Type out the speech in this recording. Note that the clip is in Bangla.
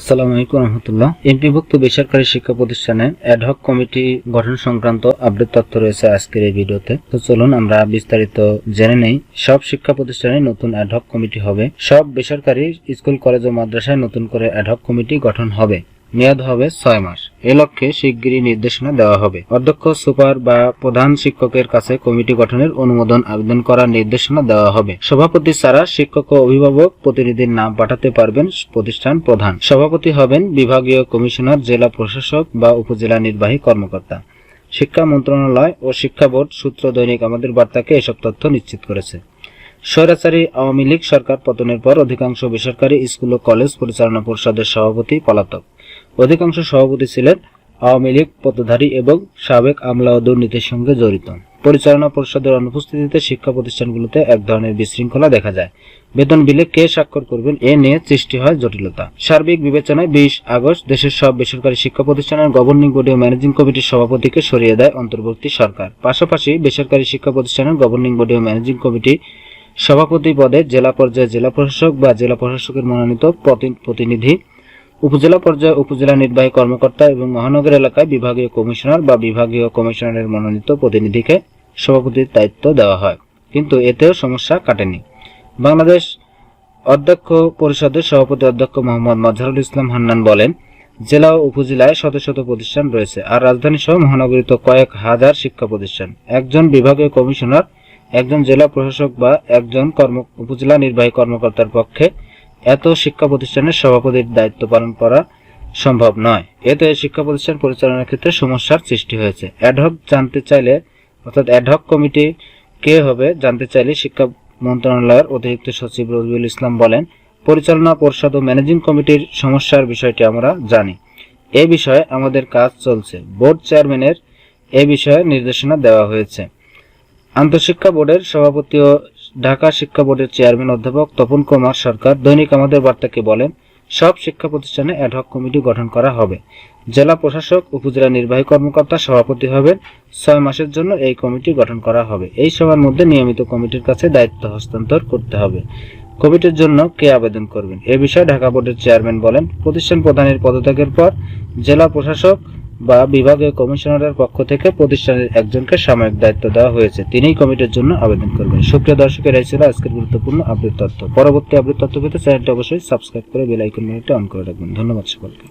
আসসালামু আলাইকুম রহমতুল্লাহ। এমপিভুক্ত বেসরকারি শিক্ষা প্রতিষ্ঠানে অ্যাডহক কমিটি গঠন সংক্রান্ত আপডেট তথ্য রয়েছে আজকের এই ভিডিওতে। তো চলুন আমরা বিস্তারিত জেনে নেই। সব শিক্ষা প্রতিষ্ঠানে নতুন অ্যাডহক কমিটি হবে। সব বেসরকারি স্কুল, কলেজ ও মাদ্রাসায় নতুন করে অ্যাডহক কমিটি গঠন হবে। মেয়াদ হবে ছয় মাস। এ লক্ষ্যে শিগগিরই নির্দেশনা দেওয়া হবে। অধ্যক্ষ, সুপার বা প্রধান শিক্ষকের কাছে কমিটি গঠনের অনুমোদন আবেদন করার নির্দেশনা দেওয়া হবে। সভাপতি ছাড়া শিক্ষক ও অভিভাবক প্রতিনিধির নাম পাঠাতে পারবেন প্রতিষ্ঠান প্রধান। সভাপতি হবেন বিভাগীয় কমিশনার, জেলা প্রশাসক বা উপজেলা নির্বাহী কর্মকর্তা। শিক্ষা মন্ত্রণালয় ও শিক্ষা বোর্ড সূত্র দৈনিক আমাদের বার্তাকে এসব তথ্য নিশ্চিত করেছে। স্বৈরাচারী আওয়ামী লীগ সরকার পতনের পর অধিকাংশ বেসরকারি স্কুল ও কলেজ পরিচালনা পরিষদের সভাপতি, পলাতক। অধিকাংশ সভাপতি ছিলেন আওয়ামী লীগ পদধারী এবং সাবেক আমলা ও দুর্নীতির সঙ্গে জড়িত। পরিচালনা পরিষদের অনুপস্থিতিতে শিক্ষা প্রতিষ্ঠানগুলোতে এক ধরনের বিশৃঙ্খলা দেখা যায়। বেতন বিলে কে স্বাক্ষর করবেন এ নিয়ে সৃষ্টি হয় জটিলতা। সার্বিক বিবেচনায় বিশ আগস্ট দেশের সব বেসরকারি শিক্ষা প্রতিষ্ঠানের গভর্নিং বডি ও ম্যানেজিং কমিটির সভাপতিকে সরিয়ে দেয় অন্তর্বর্তী সরকার। পাশাপাশি বেসরকারি শিক্ষা প্রতিষ্ঠানের গভর্নিং বডি ও ম্যানেজিং কমিটি সভাপতি পদে জেলা পর্যায়ে জেলা প্রশাসক বা জেলা প্রশাসকের মনোনীত প্রতি- প্রতিনিধি উপজেলা পর্যায়ে উপজেলা নির্বাহী কর্মকর্তা এবং মহানগর এলাকায় বিভাগীয় কমিশনার বা বিভাগীয় কমিশনারের মনোনীত প্রতিনিধিকে সভাপতির দায়িত্ব দেওয়া হয়। কিন্তু এতেও সমস্যা কাটেনি। বাংলাদেশ অধ্যক্ষ পরিষদের সভাপতি অধ্যক্ষ মোহাম্মদ মাজহারুল ইসলাম হান্নান বলেন, জেলা ও উপজেলায় শত শত প্রতিষ্ঠান রয়েছে আর রাজধানী সহ মহানগরীতে কয়েক হাজার শিক্ষা প্রতিষ্ঠান। একজন বিভাগীয় কমিশনার, একজন জেলা প্রশাসক বা একজন কর্ম, উপজেলা নির্বাহী কর্মকর্তার পক্ষে এত শিক্ষা প্রতিষ্ঠানের সভাপতির দায়িত্ব পালন করা সম্ভব নয়। এতে শিক্ষা প্রতিষ্ঠান পরিচালনার ক্ষেত্রে সমস্যার সৃষ্টি হয়েছে। অ্যাডহক জানতে চাইলে, অর্থাৎ অ্যাডহক কমিটি কে হবে জানতে চাইলে শিক্ষা মন্ত্রণালয়ের অতিরিক্ত সচিব রবিউল ইসলাম বলেন, পরিচালনা পরিষদ ও ম্যানেজিং কমিটির সমস্যার বিষয়টি আমরা জানি। এ বিষয়ে আমাদের কাজ চলছে। বোর্ড চেয়ারম্যানের এ বিষয়ে নির্দেশনা দেওয়া হয়েছে। আন্তঃশিক্ষা বোর্ডের সভাপতি ও ঢাকা শিক্ষা বোর্ডের চেয়ারম্যান অধ্যাপক তপন কুমার সরকার দৈনিক আমাদের বার্তাকে বলেন, সব শিক্ষা প্রতিষ্ঠানে অ্যাডহক কমিটি গঠন করা হবে। জেলা প্রশাসক, উপজেলা নির্বাহী কর্মকর্তা, সভাপতি হবেন। ছয় মাসের জন্য এই কমিটি গঠন করা হবে। এই সময়ের মধ্যে নিয়মিত কমিটির কাছে দায়িত্ব হস্তান্তর করতে হবে। কমিটির জন্য কে আবেদন করবেন? এ বিষয়ে ঢাকা বোর্ডের চেয়ারম্যান বলেন, প্রতিষ্ঠান প্রধানের পদত্যাগের পর জেলা প্রশাসক বা বিভাগীয় কমিশনারের পক্ষ থেকে প্রতিষ্ঠানের একজনকে সাময়িক দায়িত্ব দেওয়া হয়েছে। তিনিই কমিটির জন্য আবেদন করবেন। সুপ্রিয় দর্শকের, এই ছিল আজকের গুরুত্বপূর্ণ আপডেট তথ্য। পরবর্তী আপডেট তথ্য পেতে চ্যানেলটি অবশ্যই সাবস্ক্রাইব করে বেলাইকন মিনিটে অন করে রাখবেন। ধন্যবাদ সকলকে।